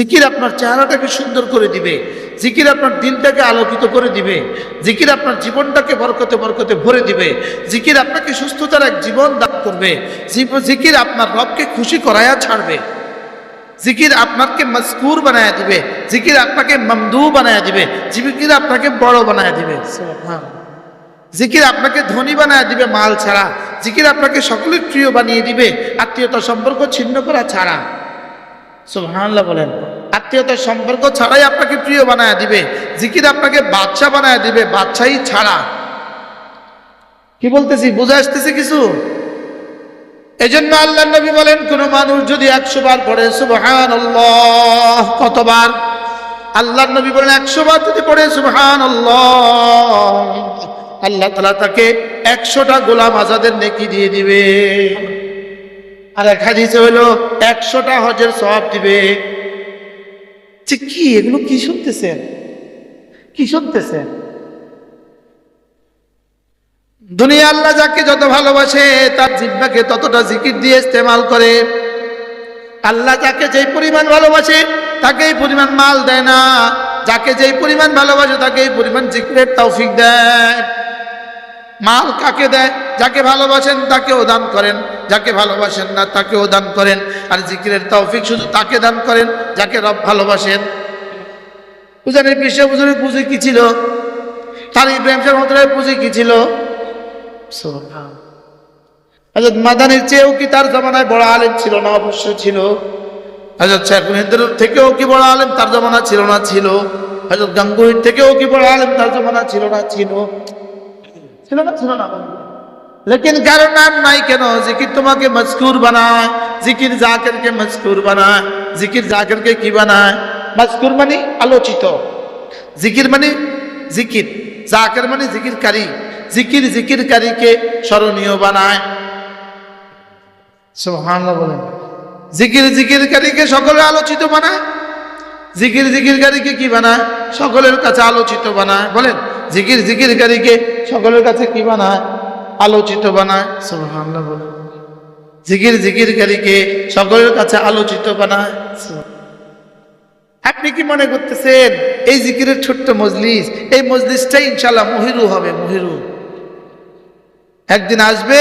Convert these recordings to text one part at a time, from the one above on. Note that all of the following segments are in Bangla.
জিকির আপনার চেহারাটাকে সুন্দর করে দিবে। জিকির আপনার দিনটাকে আলোকিত করে দিবে। জিকির আপনার জীবনটাকে বরকতে বরকতে ভরে দিবে। জিকির আপনাকে সুস্থতার এক জীবন দান করবে। জিকির আপনার রবকে খুশি করায়া ছাড়বে। জিকির আপনাকে মজকুর বানায় দিবে। জিকির আপনাকে মমদু বানায় দিবে। জিকির আপনাকে বড় বানায় দিবে। জিকির আপনাকে ধনী বানায় দিবে মাল ছাড়া। জিকির আপনাকে সকলের প্রিয় বানিয়ে দিবে। আত্মীয়তা সম্পর্ক ছিন্ন করা ছাড়া। সুবহানাল্লাহ বলেন। আত্মীয়তার সম্পর্ক ছাড়াই আপনাকে প্রিয় বানায় দিবে, জিকির আপনাকে বাচ্চা বানায় দিবে বাচ্চাই ছাড়া। কি বলতেছি, বুঝে আসতেছে কিছু? এজন্য আল্লাহ নবী বলেন, কোন মানুষ যদি একশো বার পড়ে সুবহান কতবার? আল্লাহ নবী বলেন, একশো বার যদি পড়ে সুবহান আল্লাহ তালা তাকে একশোটা গোলাম আজাদের নেকি দিয়ে দিবে। আর এক হাদিসে হইল একশোটা হজের সব দিবে। যে কি এগুলো কি শুনতেছেন? কি শুনতেছেন? দুনিয়া আল্লাহ যাকে যত ভালোবাসে তার জিব্বাকে ততটা জিকির দিয়ে ইস্তেমাল করে। আল্লাহ যাকে যেই পরিমাণ ভালোবাসে তাকে এই পরিমাণ মাল দেয় না। যাকে যেই পরিমাণ ভালোবাসে তাকে এই পরিমাণ জিকিরের তৌফিক দেয়। মাল কাকে দেয়? যাকে ভালোবাসেন তাকেও দান করেন। যাকে ভালোবাসেন না তাকেও দান করেন। আর জিকিরের তৌফিক শুধু তাকে দান করেন, যাকে রব ভালোবাসেন। বুঝানের বিশ্ব বুঝানের পুঁজি কি ছিল? তার ইব্রাহিম শাহ মন্ত্রের পুঁজি কি ছিল? হজরত মাদানির চেয়েও কি তার জমানায় বড় আলেম ছিল না? অবশ্য ছিল। হজরত শেখ থেকেও কি বড় আলেম তার জমানা ছিল না? ছিল। হজরত গাঙ্গুহির থেকেও কি বড় আলেম তার জমানা ছিল না? ছিল। ছিল না ছিল না লেকিন কারণ নাম নাই কেন? জিকির তোমাকে মজকুর বানায়। জিকির জাকেরকে মজকুর বানায়। জিকির জাকেরকে কি বানায়? মজকুর মানে আলোচিত। জিকির মানে জিকির। জাকের মানে জিকিরকারী। জিকির জিকিরকারীকে স্মরণীয় বানায়। সুবহানাল্লাহ বলেন। জিকির জিকিরকারীকে সকলে আলোচিত বানায়। জিকির জিকিরকারীকে কি বানায়? সকলের কাছে আলোচিত বানায়। বলেন জিকির জিকিরকারীকে সকলের কাছে কি বানায়? আলোচিত বানায়। সুবহানাল্লাহ বলেন জিকির জিকিরকারীকে সকলের কাছে আলোচিত বানায়। আপনি কি মনে করতেছেন এই জিকিরের ছোট্ট মজলিস এই মজলিসটাই ইনশাল্লাহ মহিরু হবে মহিরু। একদিন আসবে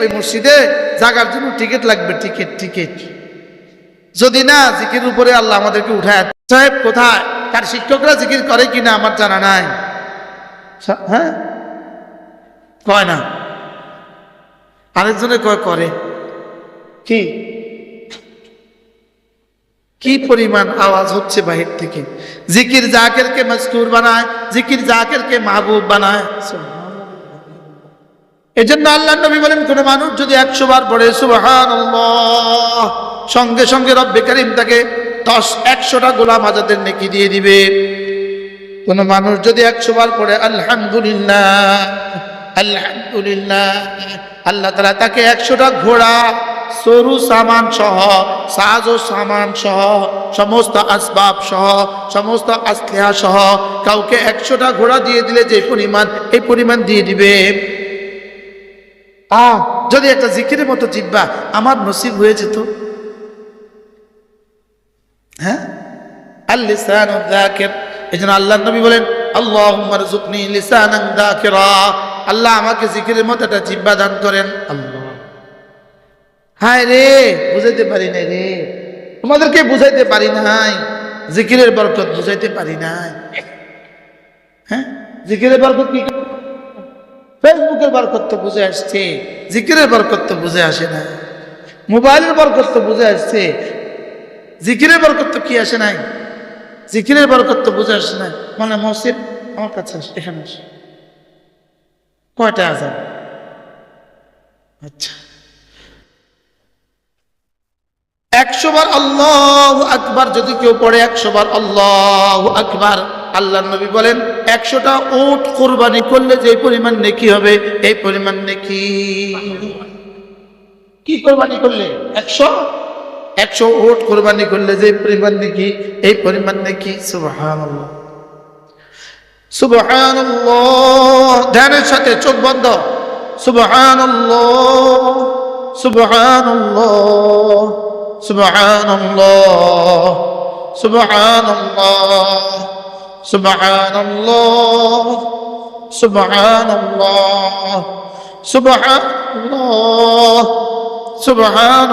ওই মসজিদে জাগার জন্য টিকিট লাগবে টিকিট টিকিট। যদি না জিকির উপরে আল্লাহ আমাদেরকে উঠায়। সাহেব কোথায়? তার শিক্ষকরা জিকির করে কিনা আমার জানা নাই। হ্যাঁ? কয় না? আরেকজনে কয়, করে। কি? কি পরিমাণ আওয়াজ হচ্ছে বাহির থেকে? জিকির জাকেরকে মজকুর বানায়, জিকির জাকেরকে মাহবুব বানায়। এই জন্য আল্লাহ নবী বলেন, কোন মানুষ যদি একশো বার পড়ে সুবাহান সঙ্গে সঙ্গে রব্বে করিম তাকে দশ, একশোটা গোলাম আজাদের নেকি দিয়ে দিবে। কোন মানুষ যদি একশো বার পড়ে, আলহামদুলিল্লাহ আলহামদুলিল্লাহ আল্লাহ তালা তাকে একশোটা ঘোড়া, সরু সামান সহ, সাজ ও সামান সহ, সমস্ত আসবাব সহ, সমস্ত আসলেহা সহ, কাউকে একশোটা ঘোড়া দিয়ে দিলে যে পরিমাণ, এই পরিমাণ দিয়ে দিবে। আহ যদি একটা জিকিরের মতো জিব্বা আমার নসিব হয়ে যেত। হ্যাঁ? আল্লিসান এই জন্য আল্লাহ নবী বলেন আল্লাহুম্মা রযুকনি লিসানান যাকিরা আল্লাহ আমাকে জিকিরের মতো একটা জিব্বা দান করেন। আল্লাহ। হায় রে বুঝাইতে পারি নাই রে। তোমাদেরকে বুঝাইতে পারি নাই। জিকিরের বরকত বুঝাইতে পারি নাই। হ্যাঁ? জিকিরের বরকত কি? ফেসবুকের বরকত তো বুঝে আসছে। জিকিরের বরকত তো বুঝে আসে না। মোবাইলের বরকত তো বুঝে আসছে। জিকিরের বরকত তো কি আসে নাই? জিকিরের বরকত তো বুঝে আসে না মানে মসজিদ আমার কাছে আসে, এখানে আসে। কয়টা আজান? আচ্ছা। একশো বার আল্লাহ আকবার, যদি কেউ পড়ে একশো বার আল্লাহ আকবার। আল্লাহ নবী বলেন, একশোটা ওট কোরবানি করলে যে পরিমাণ নেকি হবে, এই পরিমাণ নেকি। কি কোরবানি করলে? একশো? একশো ওট কোরবানি করলে যে পরিমাণ নাকি, এই পরিমাণ নাকি ধ্যানের সাথে চোখ বন্ধ। সুবাহান সুবাহান সুবাহান সুবাহান সুবাহান সুবাহান সুবাহান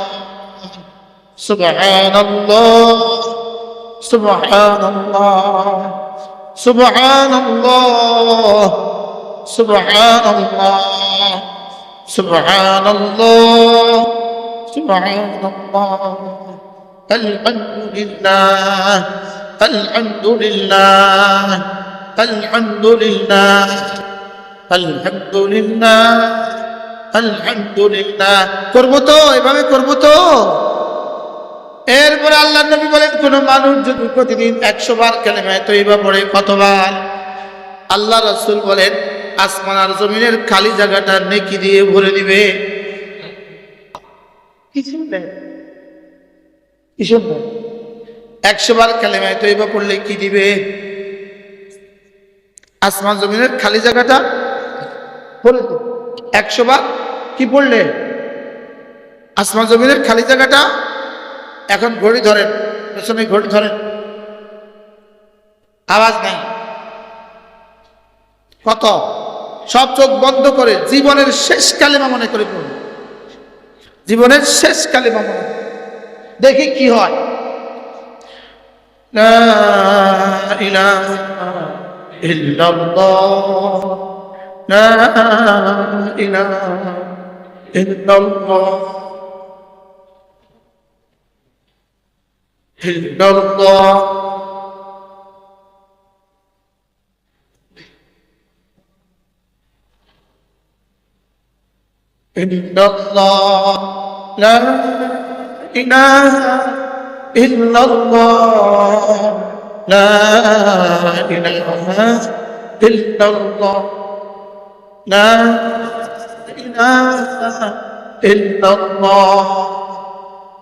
سبحان الله. سبحان الله. سبحان الله. سبحان الله. سبحان الله. سبحان الله. الحمد لله. الحمد لله. الحمد لله. الحمد لله. الحمد لله. كربتو তো كربتو এরপরে আল্লাহ নবী বলেন, কোন মানুষ যদি প্রতিদিন একশো বার কেলেমায় তৈবা পড়ে, কতবার? আল্লাহ রসুল বলেন, আসমান আর জমিনের খালি জায়গাটা নেকি দিয়ে ভরে দিবে। কিছু নেই। কিছু নেই। একশো বার কালেমায় তৈবা পড়লে কি দিবে? আসমান, জমিনের খালি জায়গাটা ভরে দিবে। একশো বার কি পড়লে? আসমান, জমিনের খালি জায়গাটা এখন ঘড়ি ধরেন পেছনে ঘড়ি ধরেন। আওয়াজ নেই। কত? সব চোখ বন্ধ করে জীবনের শেষ কালেমা মনে করে পড়ুন। জীবনের শেষ কালেমা মনে দেখি কি হয়। ইল্লাল্লাহ। البرطة الله إن الله لا إله إلا الله. لا إله إلا الله. لا إله إلا الله.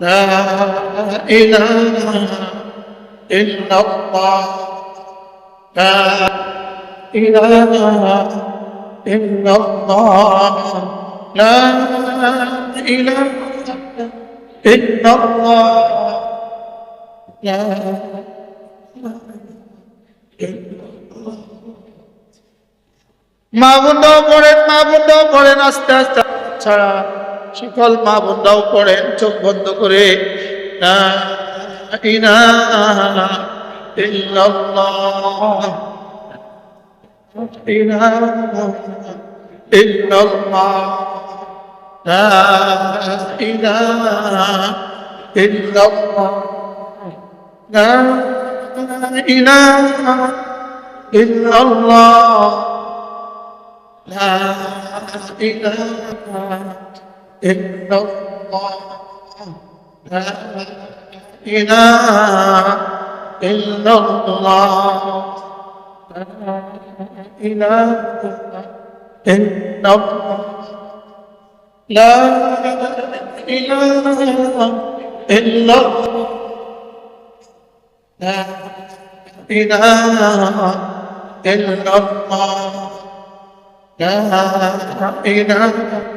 لا إله إلا الله لا إله إلا الله لا إله إلا الله لا إله إلا الله মা বোনরাও পড়েন মা বোনরাও পড়েন আস্তে আস্তে ছাড়া সকল মা বোনরাও পড়েন চোখ বন্ধ করে ইল্লাল্লাহ লা ইলাহা إن الله لا إله إلا الله لا إله إلا الله لا إله إلا الله لا إله إلا الله لا إله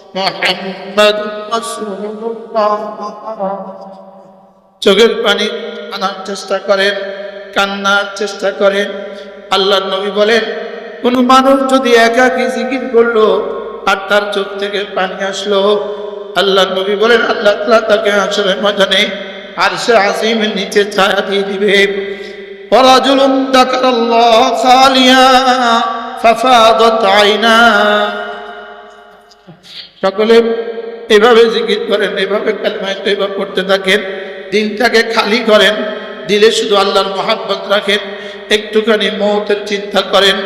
محمد رسول الله চোখের পানি আনার চেষ্টা করেন কান্নার চেষ্টা করেন আল্লাহ নবী বলেন কোন মানুষ যদি একাকি জিকির করলো আর তার চোখ থেকে পানি আসলো আল্লাহ নবী বলেন আল্লাহ তাআলা তাকে আসলে ময়দানে আর সে আজিমের নিচে ছায়া দিয়ে দিবে ورجل ذكر الله خاليا ففاضت عيناه সকলে এভাবে জিকির করেন, এভাবে কালিমায় তৈবা করতে থাকেন, দিনটাকে খালি করেন, দিলে শুধু আল্লাহর মহাব্বত রাখেন, একটুখানি মুহূর্তের চিন্তা করেন।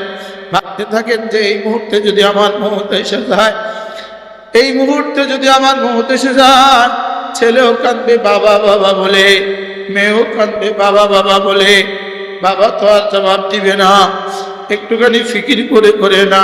ভাবতে থাকেন যে এই মুহূর্তে যদি আমার মুহূর্ত এসে যায়, এই মুহূর্তে যদি আমার মুহূর্ত এসে যায়, ছেলেও কাঁদবে, বাবা বাবা বলে, মেয়েও কাঁদবে, বাবা বাবা বলে, বাবা তো আর জবাব দিবে না, একটুখানি ফিকির করে করে না।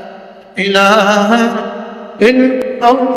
ইলাহা ইল্লাল্লাহ।